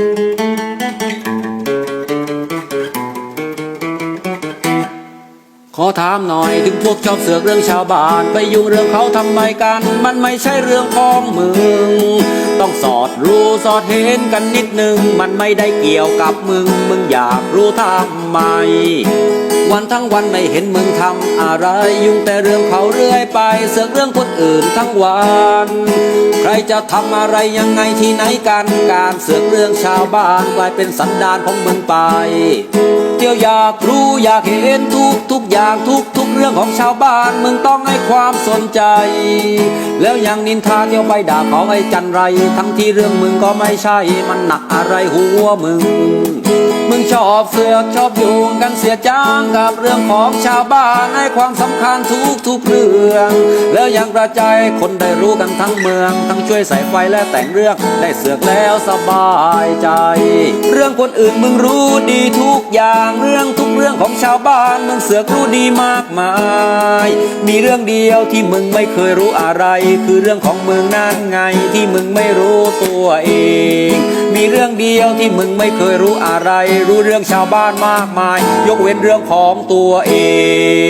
thank you. ขอถามหน่อยถึงพวกชอบเสือกเรื่องชาวบ้าน ไปยุ่งเรื่องเขาทำไมกัน มันไม่ใช่เรื่องของมึง ต้องสอดรู้สอดเห็นกันนิดนึง มันไม่ได้เกี่ยวกับมึง มึงอยากรู้ทำไม วันทั้งวันไม่เห็นมึงทำอะไร ยุ่งแต่เรื่องเขาเรื่อยไป เสือกเรื่องคนอื่นทั้งวัน ใครจะทำอะไรยังไงที่ไหนกัน การเสือกเรื่องชาวบ้านกลายเป็นสันดานของมึงไป เที่ยวอยากรู้อยากเห็นทุกทุกอย่างทุกทุกเรื่องของชาวบ้านมึงต้องให้ความสนใจ แล้วยังนินทาเที่ยวไปด่าเขาไอ้จันไร ทั้งที่เรื่องมึงก็ไม่ใช่มันหนักอะไรหัวมึงมึง ชอบเสือกชอบโยงกันเสียจ้างกับเรื่องของชาวบ้านให้ความสำคัญทุกทุกเรื่อง แล้วยังกระจายคนได้รู้กันทั้งเมือง ทั้งช่วยใส่ไฟและแต่งเรื่องได้เสือกแล้วสบายใจ เรื่องคนอื่นมึงรู้ดีทุกอย่างเรื่องทุกเรื่องของชาวบ้านมึงเสือกรู้ดีมากมาย มีเรื่องเดียวที่มึงไม่เคยรู้อะไร คือเรื่องของมึงนั่นไงที่มึงไม่รู้ตัวเอง รื่องเดียวที่มึงไม่เคยรู้อะไร รู้เรื่องชาวบ้านมากมาย ยกเว้นเรื่องของตัวเอง